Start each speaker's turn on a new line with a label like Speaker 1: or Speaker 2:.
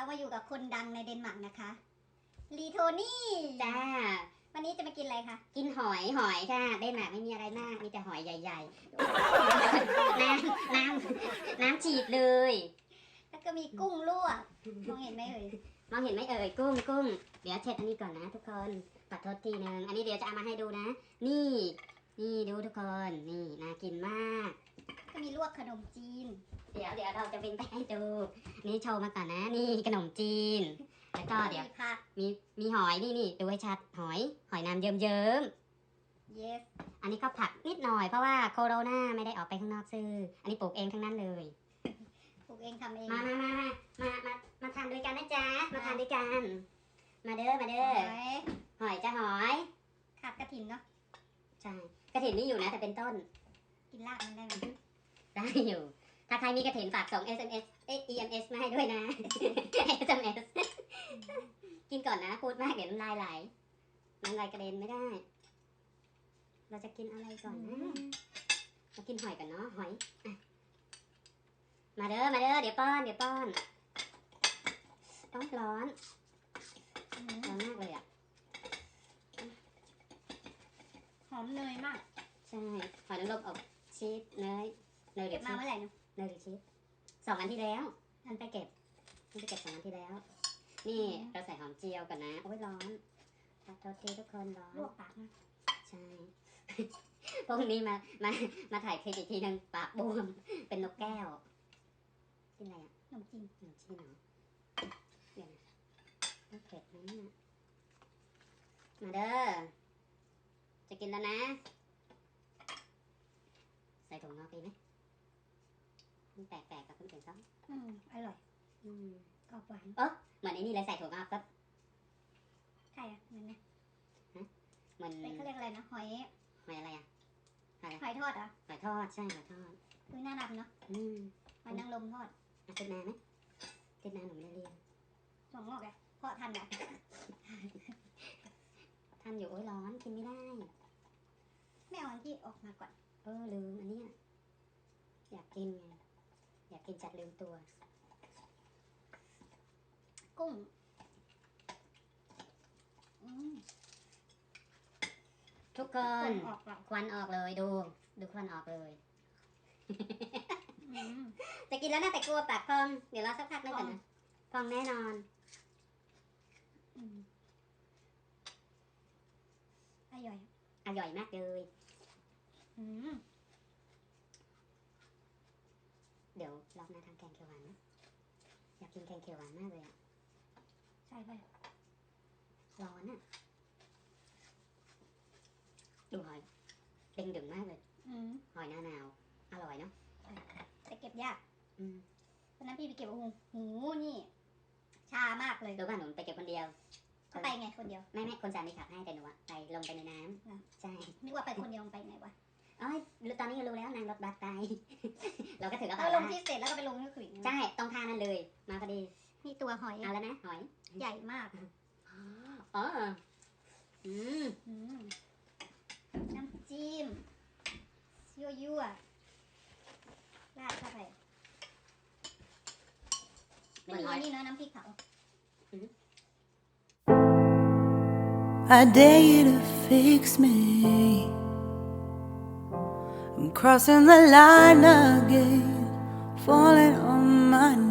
Speaker 1: กับคนดังในเดนมาร์กนะคะ ลีโทนี่
Speaker 2: จ้า
Speaker 1: วันนี้จะมากินอะไรคะ
Speaker 2: กินหอยหอยค่ะเดนมาร์กไม่มีอะไรมากมีแต่หอยใหญ่ๆ น้ำน้ำน้ำฉีดเลย
Speaker 1: แล้วก็มีกุ้งลวกมองเห็นไหมเอ่ย
Speaker 2: มองเห็นไหมเอ่ยกุ้งกุ้งเดี๋ยวเช็ดอันนี้ก่อนนะ ทุกคนปัดโทษทีนึงอันนี้เดี๋ยวจะเอามาให้ดูนะ นี่ นี่ดูทุกคน นี่น่ากินมาก
Speaker 1: ก็ มีลวกขนมจีน
Speaker 2: เดี๋ยวเดี๋ยวเราจะบินไปให้ดู นี่โชว์มาก่อนนะ นี่ขนมจีน แล้วก็เดี๋ยว
Speaker 1: มีผัก
Speaker 2: มีมีหอยนี่นี่ดูให้ชัดหอย หอยน้ำเยิ้ม
Speaker 1: yes
Speaker 2: ๆอันนี้ก็ผักนิดหน่อยเพราะว่าโคโรนาไม่ได้ออกไปข้างนอกซื้อ อันนี้ปลูกเองทั้งนั้นเลย
Speaker 1: ปลูกเองทำเอง
Speaker 2: มามามามามามามาทานด้วยกันนะจ๊ะ มาทานด้วยกัน มาเด้อมาเด้
Speaker 1: ห
Speaker 2: อ
Speaker 1: อย
Speaker 2: หอยจ้ะหอย
Speaker 1: ขาดกระถินเนาะ
Speaker 2: ใช่กระถินนี่อยู่นะแต่เป็นต้น
Speaker 1: กินรากมันได้ไหม
Speaker 2: ได้อยู่ ถ้าใครมีกระถินฝากส่ง SMS เอ๊ะ EMS มาให้ด้วยนะ SMS กินก่อนนะ พูดมากเดี๋ยวน้ำลายไหลน้ำลายกระเด็นไม่ได้ เราจะกินอะไรก่อนนะเรากินหอยก่อนเนาะหอยอะมาเด้อมาเด้อเดี๋ยวป้อนเดี๋ยวป้อนต้องร้อน
Speaker 1: อืม
Speaker 2: ร้อนมากเลยอะ
Speaker 1: หอมเนยมาก
Speaker 2: ใช่หอยนางรมอบชีสเนย เนยหรื
Speaker 1: เก็
Speaker 2: อบชี
Speaker 1: มา
Speaker 2: ส
Speaker 1: เมื่อไหร่เนาะ
Speaker 2: เนยหรือชีสสองอันที่แล้วอันไปเก็บอันไปเก็บสองอันที่แล้ว นี่เราใส่หอมเจียวก่อนนะโอ้ยร้อนขอโทษทีทุกคนร้อน
Speaker 1: ลวกปากนะ
Speaker 2: ใช่พรุ่งนี้มามามาถ่ายคลิปอีกทีหนึงปากบวมเป็นนกแก้วกินอะไรอะ
Speaker 1: ขนมจีน
Speaker 2: ขนมจีนเหรอเดี๋ยวนะไม่เผ็ดนะเนี่ยมาเด้อ จะกินแล้วนะ ใส่ถุงนอกดีไหม มันแปลกๆกับคนอื่นเขา
Speaker 1: อืมอร่อย
Speaker 2: อืม
Speaker 1: กรอบหวาน
Speaker 2: เหมือนไอ้นี่เลยใส่ถั่วงอกก็
Speaker 1: ใช่อะเหมือนนะ
Speaker 2: เหมือน
Speaker 1: เป็นเขาเรียกอะไรนะหอย
Speaker 2: หอยอะไรอะหอยอะไร
Speaker 1: หอยทอดเหรอะ
Speaker 2: หอยทอดใช่หอยทอด
Speaker 1: คือหน้าดำเนาะ
Speaker 2: อืม
Speaker 1: หอยนางรมทอด
Speaker 2: อะติดนานไหมติดนานหนูไม่ได้เรียน
Speaker 1: สองงอกอะเพราะทันอะ
Speaker 2: ทำอยู่โอ้ยร้อนกินไม่ได้
Speaker 1: ไม่เอาอันที่ออกมาก่อน
Speaker 2: เออลืมอันเนี้ยอยากกินไง อยากกินจัดลืมตัว
Speaker 1: กุ้งอืม
Speaker 2: ทุกค
Speaker 1: กุ้
Speaker 2: น
Speaker 1: งออกก่อน
Speaker 2: ควันออกเลยดู ดูควันออกเลย
Speaker 1: อืม
Speaker 2: จะกินแล้วนะแต่กลัวปากพอง เดี๋ยวรอสักพักนึงก่อนนะพองแน่นอน
Speaker 1: อืมอร่อย
Speaker 2: อร่อยมากเลย
Speaker 1: อืม
Speaker 2: เดี๋ยวรอบหน้าทำแกงเขียวหวานนะ อยากกินแกงเขียวหวานมากเลยอะ
Speaker 1: ใช่ไป
Speaker 2: ร้อนอะดูหอยเด้งดึงมากเลย
Speaker 1: อืม
Speaker 2: หอยหน้าหนาว อร่อยเนาะ
Speaker 1: แต่เก็บยาก
Speaker 2: อืม
Speaker 1: วันนั้นพี่ไปเก็บหูหูนี่ ชามากเลย
Speaker 2: รู้ป่ะหนูไปเก็บคนเดียว
Speaker 1: ก็ไปไงคนเดียว
Speaker 2: ไม่ไม่คนสามีขับให้แต่หนูอะไปลงไปในน้ำ
Speaker 1: อะ
Speaker 2: ใช่
Speaker 1: นึกว่าไปคนเดียวไปไงวะ
Speaker 2: เอ้ยรู้ตอนนี้ก็รู้แล้วนางรถบัสไป เราก็ถือกระ
Speaker 1: เรา
Speaker 2: เป๋า
Speaker 1: ล
Speaker 2: ล
Speaker 1: ง
Speaker 2: ง
Speaker 1: ที่เสร็จแล้วก็ไปลงที่ขลุย
Speaker 2: ใช่ตรงท่านั้นเลย มาพอดี
Speaker 1: นี่ตัวหอย
Speaker 2: เอาแล้วนะหอย
Speaker 1: ใหญ่มาก
Speaker 2: อ๋ออืม
Speaker 1: อืมน้ำจิ้มยั่วยั่วๆราดเข้าไป
Speaker 2: เห
Speaker 1: ไม่
Speaker 2: มือนหอย
Speaker 1: มีนี่เนาะน้ำพริกเผา
Speaker 3: I dare you to fix me. I'm crossing the line again, falling on my knees.